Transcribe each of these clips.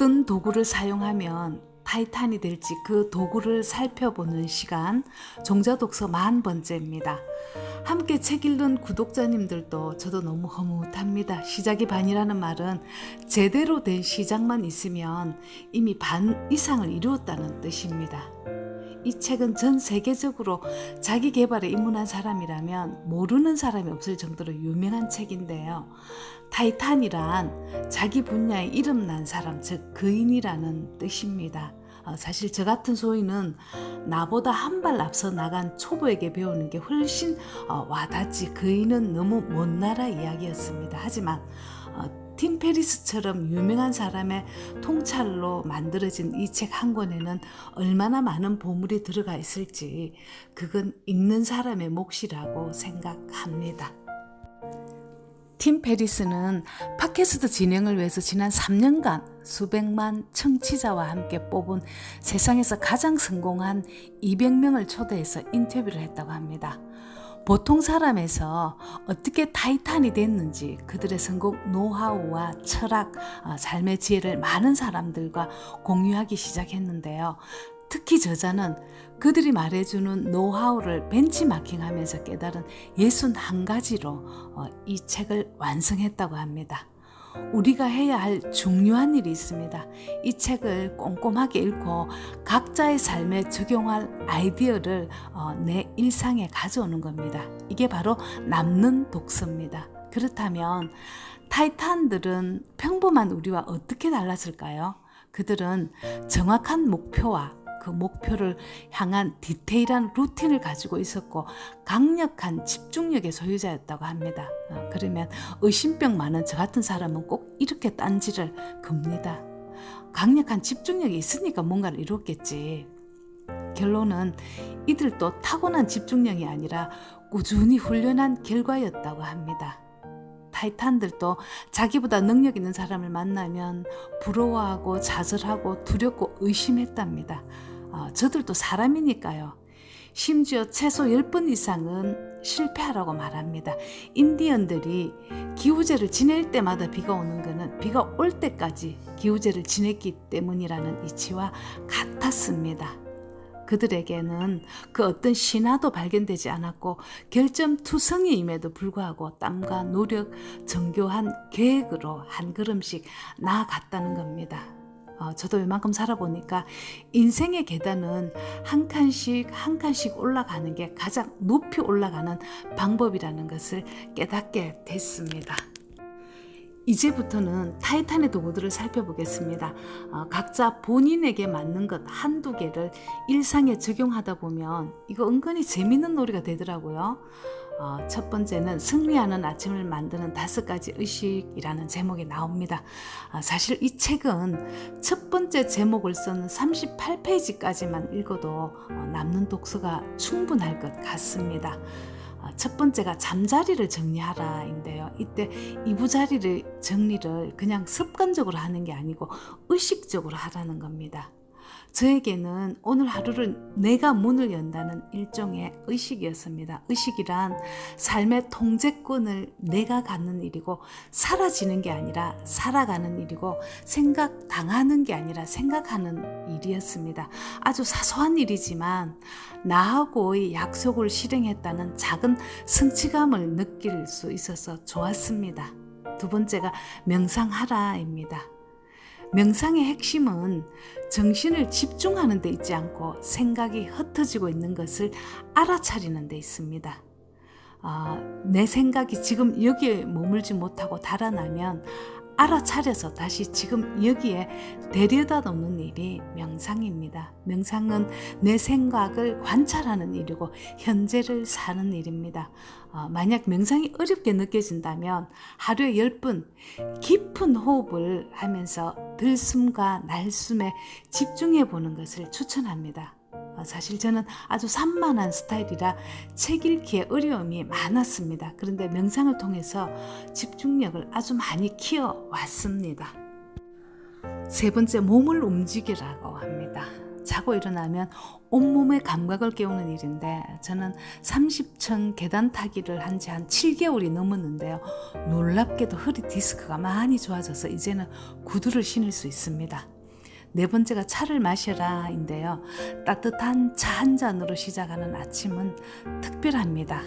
어떤 도구를 사용하면 타이탄이 될지 그 도구를 살펴보는 시간 종자독서 만 번째입니다. 함께 책 읽는 구독자님들도 저도 너무 허무합니다. 시작이 반이라는 말은 제대로 된 시작만 있으면 이미 반 이상을 이루었다는 뜻입니다. 이 책은 전 세계적으로 자기 개발에 입문한 사람이라면 모르는 사람이 없을 정도로 유명한 책인데요. 타이탄이란 자기 분야에 이름난 사람, 즉 그인이라는 뜻입니다. 어, 사실 저 같은 소인은 나보다 한 발 앞서 나간 초보에게 배우는 게 훨씬 어, 와닿지 그인은 너무 먼 나라 이야기였습니다. 하지만 어, 팀 페리스처럼 유명한 사람의 통찰로 만들어진 이 책 한 권에는 얼마나 많은 보물이 들어가 있을지 그건 읽는 사람의 몫이라고 생각합니다. 팀 페리스는 팟캐스트 진행을 위해서 지난 3년간 수백만 청취자와 함께 뽑은 세상에서 가장 성공한 200명을 초대해서 인터뷰를 했다고 합니다. 보통 사람에서 어떻게 타이탄이 됐는지 그들의 성공 노하우와 철학, 어, 삶의 지혜를 많은 사람들과 공유하기 시작했는데요. 특히 저자는 그들이 말해주는 노하우를 벤치마킹하면서 깨달은 61가지로 어, 이 책을 완성했다고 합니다. 우리가 해야 할 중요한 일이 있습니다. 이 책을 꼼꼼하게 읽고 각자의 삶에 적용할 아이디어를 어, 내 일상에 가져오는 겁니다. 이게 바로 남는 독서입니다. 그렇다면 타이탄들은 평범한 우리와 어떻게 달랐을까요? 그들은 정확한 목표와 그 목표를 향한 디테일한 루틴을 가지고 있었고 강력한 집중력의 소유자였다고 합니다. 어, 그러면 의심병 많은 저 같은 사람은 꼭 이렇게 딴지를 겁니다. 강력한 집중력이 있으니까 뭔가를 이뤘겠지. 결론은 이들도 타고난 집중력이 아니라 꾸준히 훈련한 결과였다고 합니다. 타이탄들도 자기보다 능력 있는 사람을 만나면 부러워하고 좌절하고 두렵고 의심했답니다. 어, 저들도 사람이니까요. 심지어 최소 10번 이상은 실패하라고 말합니다. 인디언들이 기우제를 지낼 때마다 비가 오는 것은 비가 올 때까지 기우제를 지냈기 때문이라는 이치와 같았습니다. 그들에게는 그 어떤 신화도 발견되지 않았고 결점투성이임에도 불구하고 땀과 노력, 정교한 계획으로 한 걸음씩 나아갔다는 겁니다. 어, 저도 이만큼 살아보니까 인생의 계단은 한 칸씩 한 칸씩 올라가는 게 가장 높이 올라가는 방법이라는 것을 깨닫게 됐습니다. 이제부터는 타이탄의 도구들을 살펴보겠습니다. 어, 각자 본인에게 맞는 것 한두 개를 일상에 적용하다 보면 이거 은근히 재밌는 놀이가 되더라고요. 어, 첫 번째는 승리하는 아침을 만드는 다섯 가지 의식이라는 제목이 나옵니다. 어, 사실 이 책은 첫 번째 제목을 쓴 38페이지까지만 읽어도 어, 남는 독서가 충분할 것 같습니다. 어, 첫 번째가 잠자리를 정리하라인데요. 이때 이부자리를 정리를 그냥 습관적으로 하는 게 아니고 의식적으로 하라는 겁니다. 저에게는 오늘 하루를 내가 문을 연다는 일종의 의식이었습니다. 의식이란 삶의 통제권을 내가 갖는 일이고 사라지는 게 아니라 살아가는 일이고 생각 당하는 게 아니라 생각하는 일이었습니다. 아주 사소한 일이지만 나하고의 약속을 실행했다는 작은 성취감을 느낄 수 있어서 좋았습니다. 두 번째가 명상하라입니다. 명상의 핵심은 정신을 집중하는 데 있지 않고 생각이 흩어지고 있는 것을 알아차리는 데 있습니다. 어, 내 생각이 지금 여기에 머물지 못하고 달아나면 알아차려서 다시 지금 여기에 데려다 놓는 일이 명상입니다. 명상은 내 생각을 관찰하는 일이고 현재를 사는 일입니다. 어, 만약 명상이 어렵게 느껴진다면 하루에 10분 깊은 호흡을 하면서 들숨과 날숨에 집중해 보는 것을 추천합니다. 어, 사실 저는 아주 산만한 스타일이라 책 읽기에 어려움이 많았습니다. 그런데 명상을 통해서 집중력을 아주 많이 키워 왔습니다. 세 번째, 몸을 움직이라고 합니다. 자고 일어나면 온몸의 감각을 깨우는 일인데 저는 30층 계단 타기를 한 지한 7개월이 넘었는데요. 놀랍게도 허리 디스크가 많이 좋아져서 이제는 구두를 신을 수 있습니다. 네 번째가 차를 마셔라인데요. 따뜻한 차 한 잔으로 시작하는 아침은 특별합니다.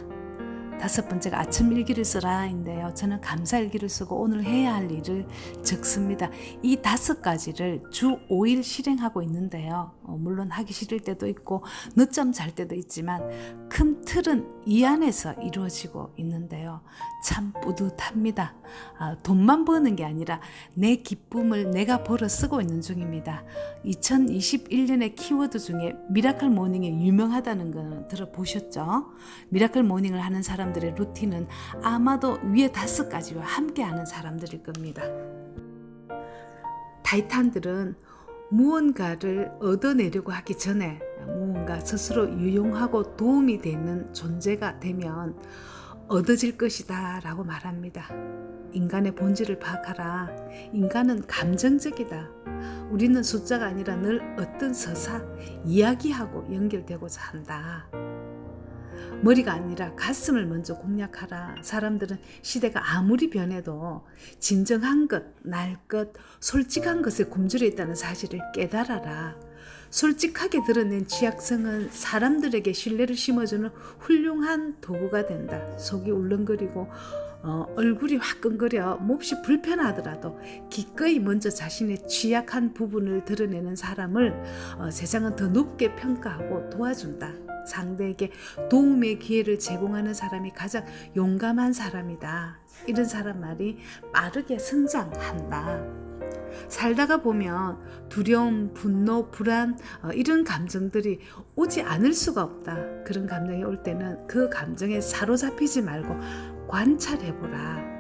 다섯 번째가 아침 일기를 써라인데요. 저는 감사 일기를 쓰고 오늘 해야 할 일을 적습니다. 이 다섯 가지를 주 5일 실행하고 있는데요. 어, 물론 하기 싫을 때도 있고 늦잠 잘 때도 있지만 큰 틀은 이 안에서 이루어지고 있는데요. 참 뿌듯합니다. 아, 돈만 버는 게 아니라 내 기쁨을 내가 벌어 쓰고 있는 중입니다. 2021년의 키워드 중에 미라클 모닝이 유명하다는 거 들어보셨죠? 미라클 모닝을 하는 사람 들의 루틴은 아마도 위에 다섯 가지와 함께 하는 사람들일 겁니다. 타이탄들은 무언가를 얻어내려고 하기 전에 무언가 스스로 유용하고 도움이 되는 존재가 되면 얻어질 것이다 라고 말합니다. 인간의 본질을 파악하라. 인간은 감정적이다. 우리는 숫자가 아니라 늘 어떤 서사, 이야기하고 연결되고자 한다. 머리가 아니라 가슴을 먼저 공략하라. 사람들은 시대가 아무리 변해도 진정한 것, 날 것, 솔직한 것에 굶주려 있다는 사실을 깨달아라. 솔직하게 드러낸 취약성은 사람들에게 신뢰를 심어주는 훌륭한 도구가 된다. 속이 울렁거리고 어, 얼굴이 화끈거려 몹시 불편하더라도 기꺼이 먼저 자신의 취약한 부분을 드러내는 사람을 어, 세상은 더 높게 평가하고 도와준다. 상대에게 도움의 기회를 제공하는 사람이 가장 용감한 사람이다. 이런 사람 말이 빠르게 성장한다. 살다가 보면 두려움, 분노, 불안 어, 이런 감정들이 오지 않을 수가 없다. 그런 감정이 올 때는 그 감정에 사로잡히지 말고 관찰해보라.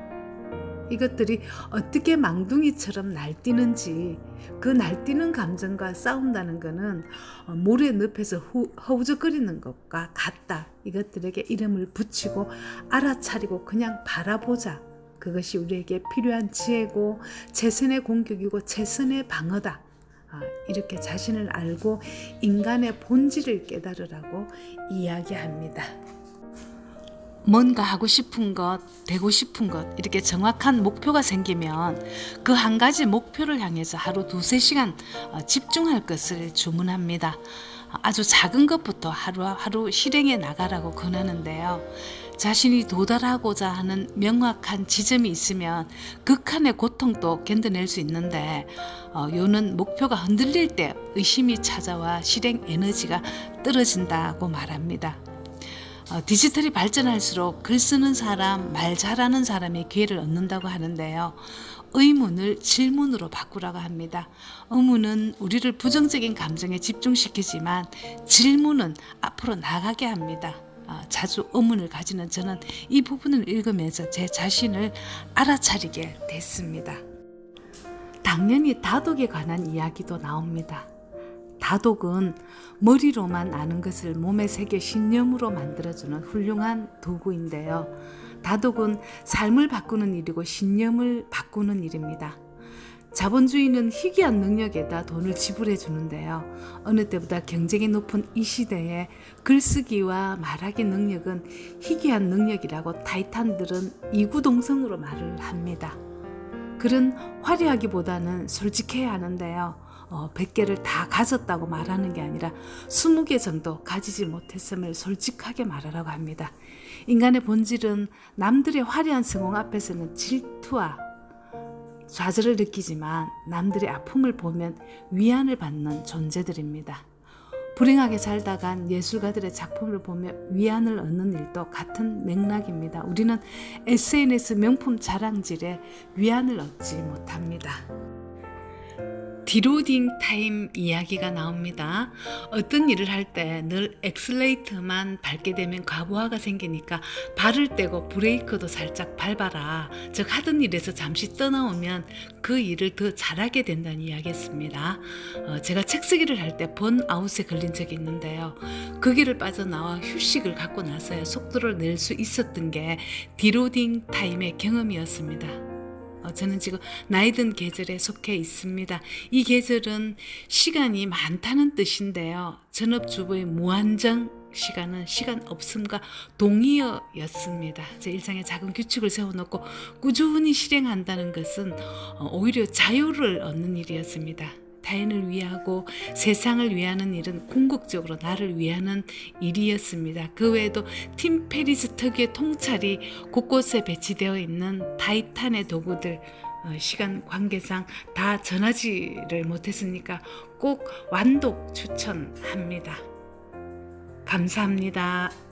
이것들이 어떻게 망둥이처럼 날뛰는지 그 날뛰는 감정과 싸운다는 것은 어, 모래 늪에서 후, 허우적거리는 것과 같다. 이것들에게 이름을 붙이고 알아차리고 그냥 바라보자. 그것이 우리에게 필요한 지혜고 최선의 공격이고 최선의 방어다. 아, 이렇게 자신을 알고 인간의 본질을 깨달으라고 이야기합니다. 뭔가 하고 싶은 것, 되고 싶은 것, 이렇게 정확한 목표가 생기면 그 한 가지 목표를 향해서 하루 두세 시간 어, 집중할 것을 주문합니다. 아주 작은 것부터 하루하루 실행해 나가라고 권하는데요. 자신이 도달하고자 하는 명확한 지점이 있으면 극한의 고통도 견뎌낼 수 있는데 어, 요는 목표가 흔들릴 때 의심이 찾아와 실행 에너지가 떨어진다고 말합니다. 어, 디지털이 발전할수록 글 쓰는 사람, 말 잘하는 사람이 기회를 얻는다고 하는데요. 의문을 질문으로 바꾸라고 합니다. 의문은 우리를 부정적인 감정에 집중시키지만 질문은 앞으로 나가게 합니다. 어, 자주 의문을 가지는 저는 이 부분을 읽으면서 제 자신을 알아차리게 됐습니다. 당연히 다독에 관한 이야기도 나옵니다. 다독은 머리로만 아는 것을 몸에 새겨 신념으로 만들어주는 훌륭한 도구인데요. 다독은 삶을 바꾸는 일이고 신념을 바꾸는 일입니다. 자본주의는 희귀한 능력에다 돈을 지불해 주는데요. 어느 때보다 경쟁이 높은 이 시대에 글쓰기와 말하기 능력은 희귀한 능력이라고 타이탄들은 이구동성으로 말을 합니다. 글은 화려하기보다는 솔직해야 하는데요. 어, 100개를 다 가졌다고 말하는 게 아니라 20개 정도 가지지 못했음을 솔직하게 말하라고 합니다. 인간의 본질은 남들의 화려한 성공 앞에서는 질투와 좌절을 느끼지만 남들의 아픔을 보면 위안을 받는 존재들입니다. 불행하게 살다간 예술가들의 작품을 보며 위안을 얻는 일도 같은 맥락입니다. 우리는 SNS 명품 자랑질에 위안을 얻지 못합니다. 디로딩 타임 이야기가 나옵니다. 어떤 일을 할 때 늘 엑슬레이터만 밟게 되면 과부하가 생기니까 발을 떼고 브레이크도 살짝 밟아라. 즉 하던 일에서 잠시 떠나오면 그 일을 더 잘하게 된다는 이야기였습니다. 어, 제가 책 쓰기를 할 때 번아웃에 걸린 적이 있는데요. 그 길을 빠져나와 휴식을 갖고 나서야 속도를 낼 수 있었던 게 디로딩 타임의 경험이었습니다. 어, 저는 지금 나이든 계절에 속해 있습니다. 이 계절은 시간이 많다는 뜻인데요. 전업주부의 무한정 시간은 시간 없음과 동의어였습니다. 제 일상에 작은 규칙을 세워놓고 꾸준히 실행한다는 것은 어, 오히려 자유를 얻는 일이었습니다. 타인을 위하고 세상을 위하는 일은 궁극적으로 나를 위하는 일이었습니다. 그 외에도 팀 페리스 특유의 통찰이 곳곳에 배치되어 있는 타이탄의 도구들 어, 시간 관계상 다 전하지를 못했으니까 꼭 완독 추천합니다. 감사합니다.